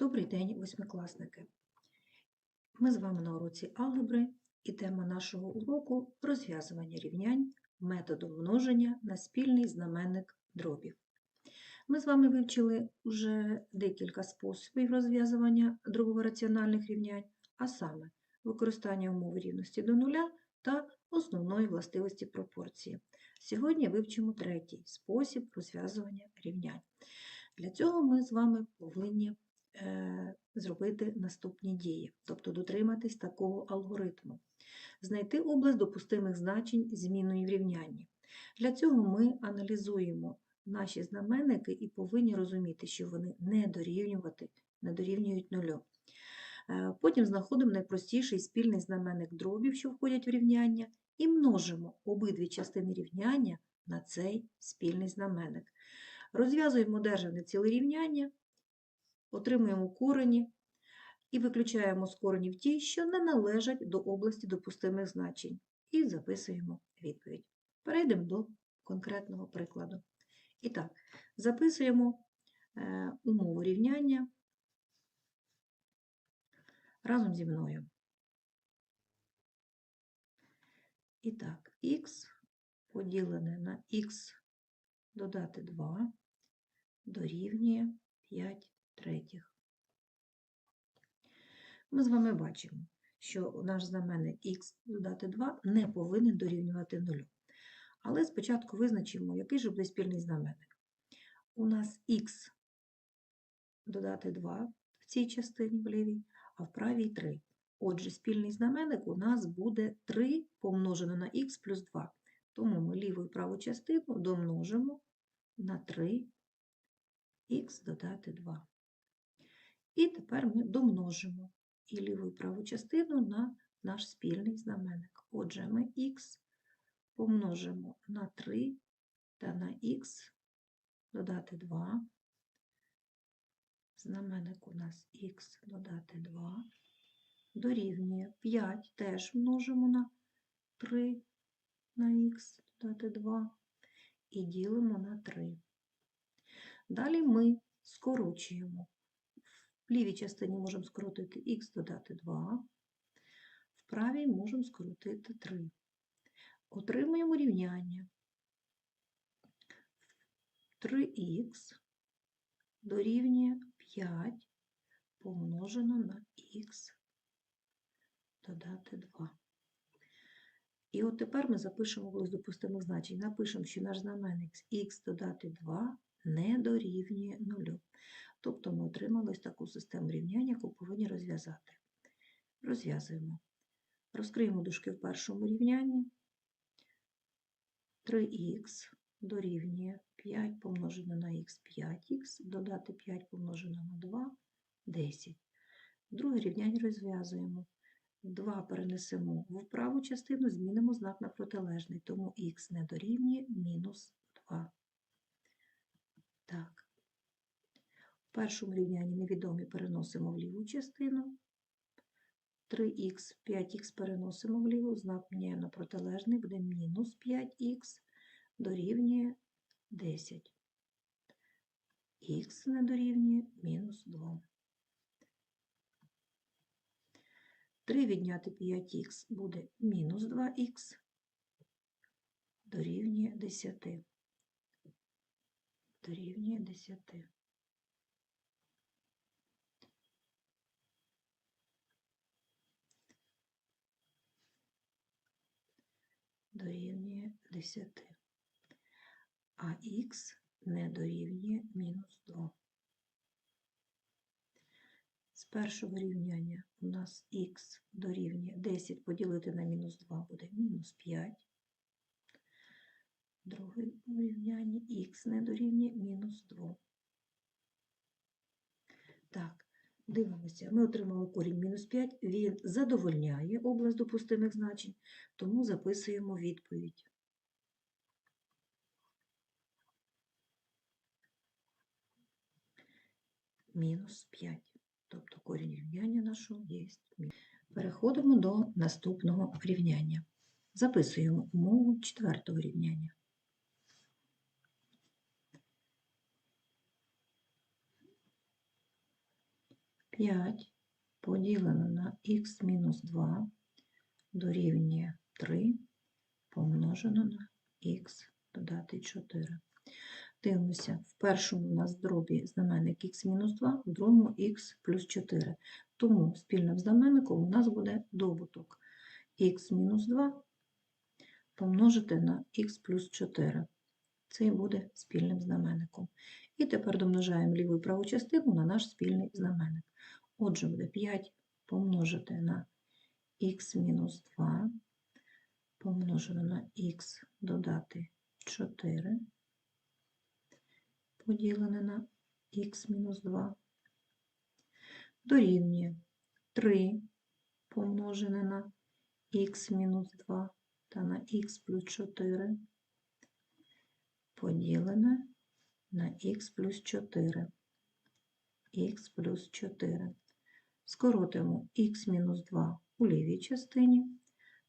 Добрий день, восьмикласники! Ми з вами на уроці алгебри і тема нашого уроку розв'язування рівнянь методом множення на спільний знаменник дробів. Ми з вами вивчили вже декілька способів розв'язування дробово-раціональних рівнянь, а саме використання умови рівності до нуля та основної властивості пропорції. Сьогодні вивчимо третій спосіб розв'язування рівнянь. Для цього ми з вами повинні зробити наступні дії, тобто дотриматись такого алгоритму. Знайти область допустимих значень зміною в рівнянні. Для цього ми аналізуємо наші знаменники і повинні розуміти, що вони не дорівнювати, не дорівнюють нулю. Е, Потім знаходимо найпростіший спільний знаменник дробів, що входять в рівняння, і множимо обидві частини рівняння на цей спільний знаменник. Розв'язуємо одержане ціле рівняння, отримуємо корені і виключаємо з коренів ті, що не належать до області допустимих значень, і записуємо відповідь. Перейдемо до конкретного прикладу. І так, записуємо е, умову рівняння разом зі мною. І так, х поділене на х додати 2 дорівнює 5 третіх. Ми з вами бачимо, що наш знаменник х додати 2 не повинен дорівнювати 0. Але спочатку визначимо, який же буде спільний знаменник. У нас х додати 2 в цій частині в лівій, а в правій 3. Отже, спільний знаменник у нас буде 3 помножено на х плюс 2. Тому ми ліву і праву частину домножимо на 3 х додати 2. І тепер ми домножимо і ліву і праву частину на наш спільний знаменник. Отже, ми х помножимо на 3 та на х додати 2. Знаменник у нас х додати 2 дорівнює 5 теж множимо на 3 на х додати 2 і ділимо на 3. Далі ми скорочуємо. В лівій частині можемо скоротити х додати 2, в правій можемо скоротити 3. Отримуємо рівняння 3х дорівнює 5 помножено на х додати 2. І от тепер ми запишемо область допустимих значень. Напишемо, що наш знаменник х додати 2 не дорівнює 0. Тобто ми отримали таку систему рівняння, яку повинні розв'язати. Розв'язуємо. Розкриємо дужки в першому рівнянні. 3х дорівнює 5 помножено на х 5х, додати 5 помножено на 2 10. Друге рівняння розв'язуємо. 2 перенесемо в праву частину, змінимо знак на протилежний, тому х не дорівнює мінус 2. Так. В першому рівнянні невідомі переносимо в ліву частину. 3х, 5х переносимо вліву, знак міняємо на протилежний, буде мінус 5х дорівнює 10. Х не дорівнює мінус 2. 3 відняти 5х буде мінус 2х дорівнює 10. Дорівнює 10. Дорівнює 10. А х не дорівнює мінус 2. З першого рівняння у нас х дорівнює 10 поділити на мінус 2 буде мінус 5. В другому рівнянні х не дорівнює мінус 2. Так, дивимося, ми отримали корінь мінус 5, він задовольняє область допустимих значень, тому записуємо відповідь. Мінус 5. Тобто корінь рівняння нашого є. Переходимо до наступного рівняння. Записуємо умову четвертого рівняння. 5 поділено на х мінус 2 дорівнює 3 помножено на х додати 4. Дивимося, в першому у нас дробі знаменник х мінус 2, в другому х плюс 4. Тому спільним знаменником у нас буде добуток х мінус 2 помножити на х плюс 4. Це буде спільним знаменником. І тепер домножаємо ліву і праву частину на наш спільний знаменник. Отже, буде 5 помножити на х мінус 2 помножено на х додати 4 поділене на х мінус 2 дорівнює 3 помножене на х мінус 2 та на х плюс 4 поділене на х плюс 4. х плюс 4. Скоротимо х мінус 2 у лівій частині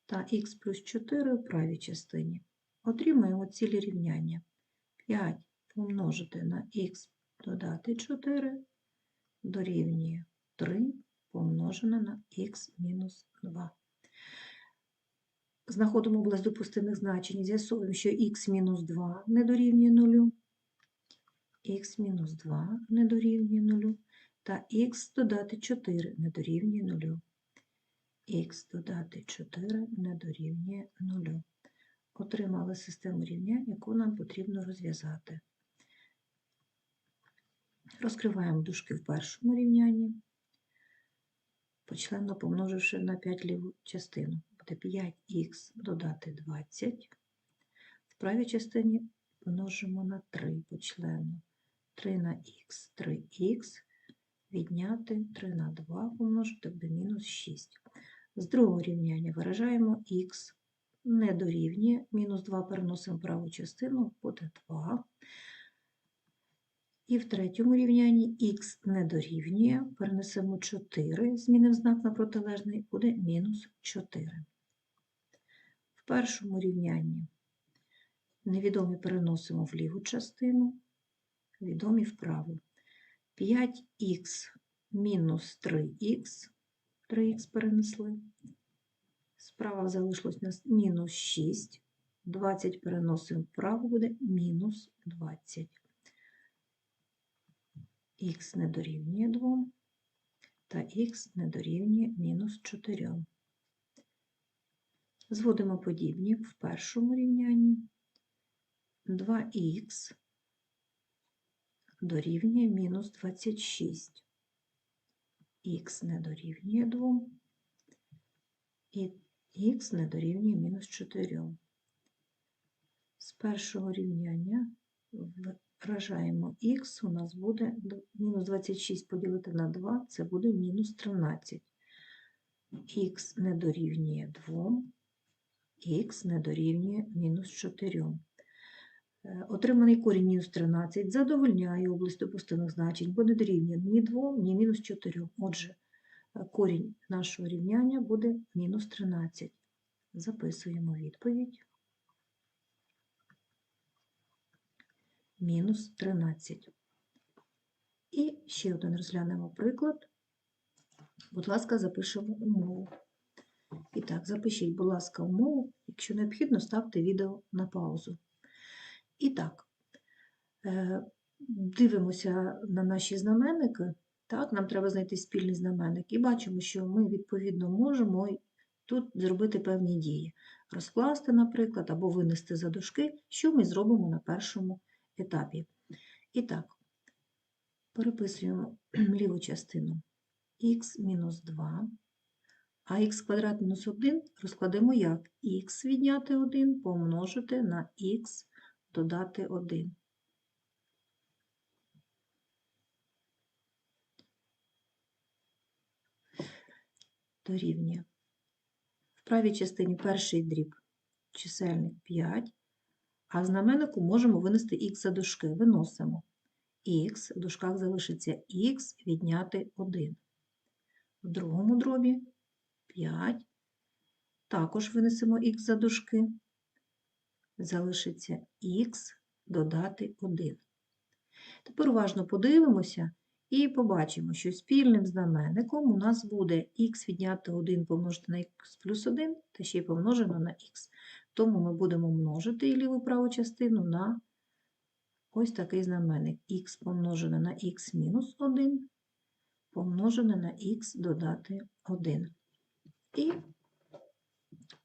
та х плюс 4 у правій частині. Отримаємо цілі рівняння. 5 помножити на х додати 4 дорівнює 3 помножене на х мінус 2. Знаходимо область допустимих значень з'ясовуємо, що х мінус 2 не дорівнює 0, х мінус 2 не дорівнює 0, та х додати 4 не дорівнює 0. х додати 4 не дорівнює 0. Отримали систему рівнянь, яку нам потрібно розв'язати. Розкриваємо дужки в першому рівнянні, почленно помноживши на 5 ліву частину. Буде 5х додати 20. В правій частині множимо на 3 почленно. 3 на х, 3х, відняти 3 на 2 помножити буде мінус 6. З другого рівняння виражаємо х не дорівнює, мінус 2 переносимо в праву частину, буде 2. І в третьому рівнянні х не дорівнює, перенесемо 4, змінимо знак на протилежний, буде мінус 4. В першому рівнянні невідомі переносимо в ліву частину, відомі вправо. 5х мінус 3х, 3х перенесли. Справа залишилось нас мінус 6, 20 переносимо вправо, буде мінус 20 х не дорівнює 2 та х не дорівнює мінус 4. Зводимо подібні в першому рівнянні 2х дорівнює мінус 26. х не дорівнює 2 і х не дорівнює мінус 4. З першого рівняння вражаємо х, у нас буде мінус 26 поділити на 2, це буде мінус 13. х не дорівнює 2, х не дорівнює мінус 4. Отриманий корінь мінус 13 задовольняє область допустимих значень, бо не дорівнює ні 2, ні мінус 4. Отже, корінь нашого рівняння буде мінус 13. Записуємо відповідь. мінус 13. І ще один розглянемо приклад. Будь ласка, запишемо умову. І так, запишіть, будь ласка, умову. Якщо необхідно, ставте відео на паузу. І так, е, дивимося на наші знаменники. Так, Нам треба знайти спільний знаменник. І бачимо, що ми, відповідно, можемо тут зробити певні дії. Розкласти, наприклад, або винести за дужки, що ми зробимо на першому етапі. І так, переписуємо ліву частину х мінус 2, а х квадрат мінус 1 розкладемо як х відняти 1 помножити на х додати 1. Дорівнює. В правій частині перший дріб чисельник 5, а в знаменнику можемо винести х за дужки. Виносимо х, в дужках залишиться х відняти 1. В другому дробі 5. Також винесемо х за дужки. Залишиться х додати 1. Тепер уважно подивимося І побачимо, що спільним знаменником у нас буде х відняти 1 помножити на х плюс 1 та ще й помножено на х. Тому ми будемо множити і ліву праву частину на ось такий знаменник х помножене на х мінус 1 помножене на х додати 1. І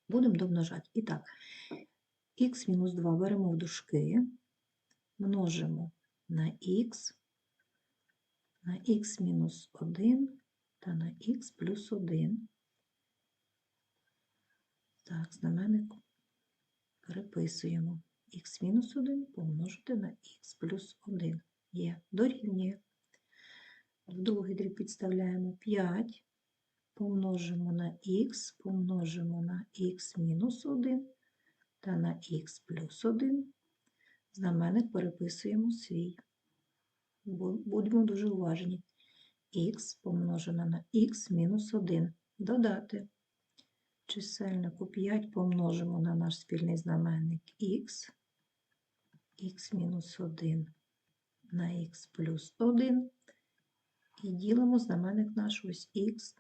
будемо домножати. І так, х мінус 2 беремо в дужки, множимо на х, на х мінус 1 та на х плюс 1. Так, знаменник переписуємо. х мінус 1 помножити на х плюс 1. Є, дорівнює. В другий дріб підставляємо 5, помножимо на х, помножимо на х мінус 1 та на х плюс 1. Знаменник переписуємо свій. Бу- Будемо дуже уважні. х помножено на х мінус 1. Додати. Чисельнику 5 помножимо на наш спільний знаменник х, х мінус 1 на х плюс 1. І ділимо знаменник наш ось х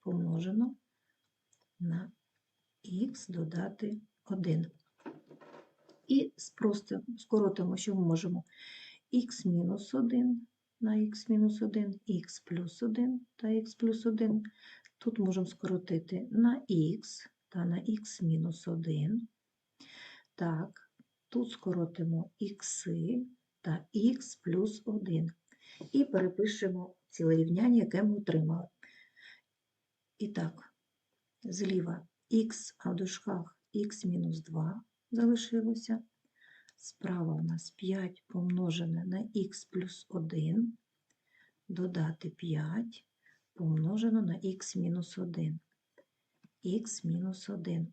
помножено на х додати 1. І спростимо, скоротимо, що ми можемо х мінус 1 на х мінус 1, х плюс 1 та х плюс 1. Тут можемо скоротити на х та на х мінус 1. Так, тут скоротимо х та х плюс 1. І перепишемо ціле рівняння, яке ми отримали. І так, зліва х, а в дужках х мінус 2 залишилося. Справа у нас 5 помножене на х плюс 1, додати 5 помножено на х мінус 1. х мінус 1.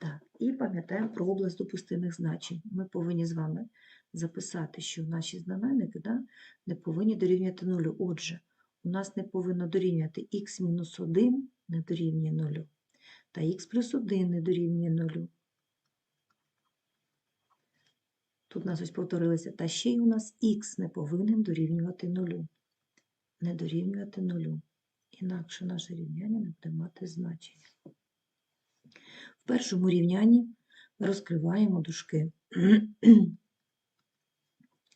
Так, і пам'ятаємо про область допустимих значень. Ми повинні з вами записати, що наші знаменники да, не повинні дорівнювати нулю. Отже, у нас не повинно дорівнювати х мінус 1 не дорівнює нулю, та х плюс 1 не дорівнює нулю. Тут у нас ось повторилося, та ще й у нас х не повинен дорівнювати нулю. Не дорівнювати нулю. Інакше наше рівняння не буде мати значення. В першому рівнянні розкриваємо дужки.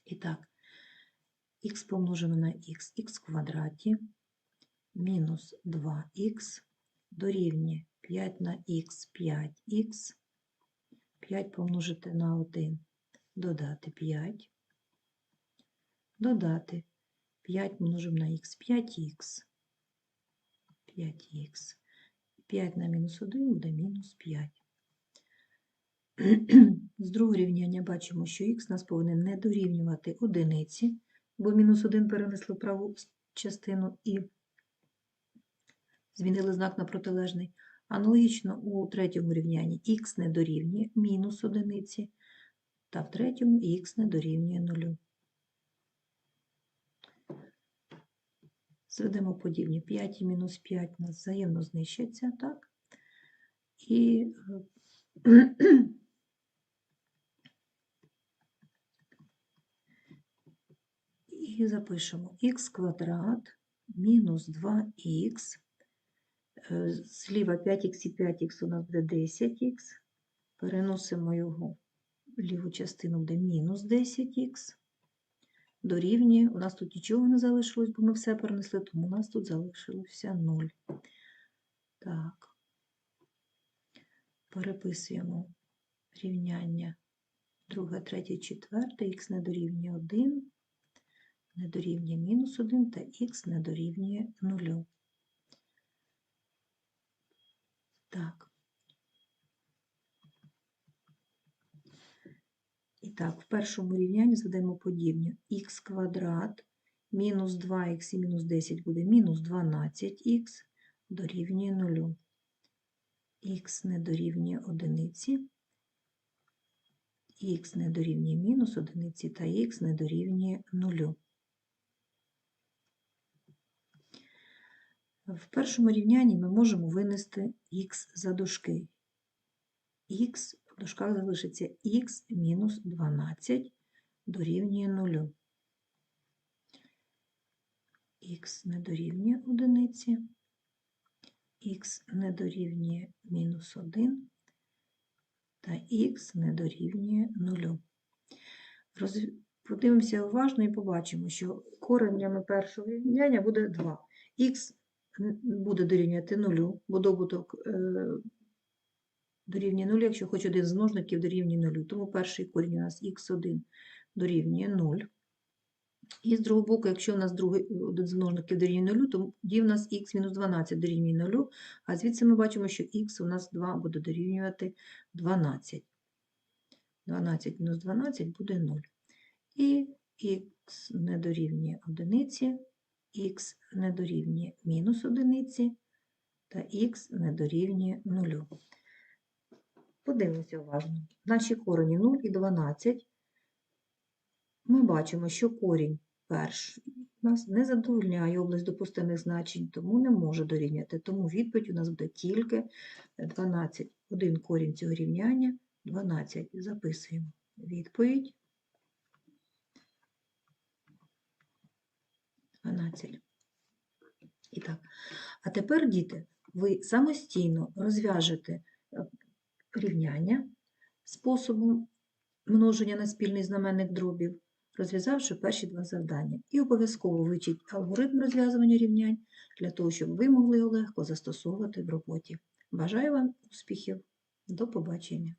І так, х помножено на х, х квадраті мінус 2х дорівнює 5 на х 5х, 5 помножити на 1, додати 5, додати 5 множимо на х 5х, 5х, 5 на мінус 1 буде мінус 5. З другого рівняння бачимо, що х нас повинен не дорівнювати одиниці, бо мінус 1 перенесли праву частину і змінили знак на протилежний. Аналогічно у третьому рівнянні х не дорівнює мінус одиниці, та в третьому х не дорівнює нулю. Зведемо подібні 5 і мінус 5 нас взаємно знищаться, так? І е, І запишемо х квадрат мінус 2х. Е, Зліва 5х і 5х у нас буде 10х. Переносимо його ліву частину буде мінус 10х. Дорівнює. У нас тут нічого не залишилось, бо ми все перенесли, тому у нас тут залишилося 0. Так. Переписуємо рівняння друге, третє, четверте, х не дорівнює 1 не дорівнює мінус 1 та х не дорівнює 0. Так. Так, в першому рівнянні зведемо подібні. х квадрат мінус 2х і мінус 10 буде мінус 12х дорівнює 0. х не дорівнює 1, х не дорівнює мінус 1 та х не дорівнює 0. В першому рівнянні ми можемо винести х за дужки. х в дужках залишиться х мінус 12 дорівнює 0. х не дорівнює одиниці, х не дорівнює мінус 1 та х не дорівнює 0. Роз... Подивимося уважно і побачимо, що коренями першого рівняння буде 2. х буде дорівнювати 0, бо добуток е, дорівнює 0, якщо хоч один з множників дорівнює 0. Тому перший корінь у нас х1 дорівнює 0. І з другого боку, якщо у нас другий один з множників дорівнює 0, то тоді у нас х-12 дорівнює 0, а звідси ми бачимо, що х у нас 2 буде дорівнювати 12. 12 мінус 12 буде 0. І х не дорівнює 1, х не дорівнює мінус 1 та х не дорівнює 0. Подивимося уважно. Наші корені 0 і 12. Ми бачимо, що корінь перший нас не задовольняє область допустимих значень, тому не може дорівняти. Тому відповідь у нас буде тільки 12. Один корінь цього рівняння 12. Записуємо відповідь 12. І так. А тепер, діти, ви самостійно розв'яжете рівняння способом множення на спільний знаменник дробів, розв'язавши перші два завдання. І обов'язково вивчіть алгоритм розв'язування рівнянь для того, щоб ви могли його легко застосовувати в роботі. Бажаю вам успіхів! До побачення!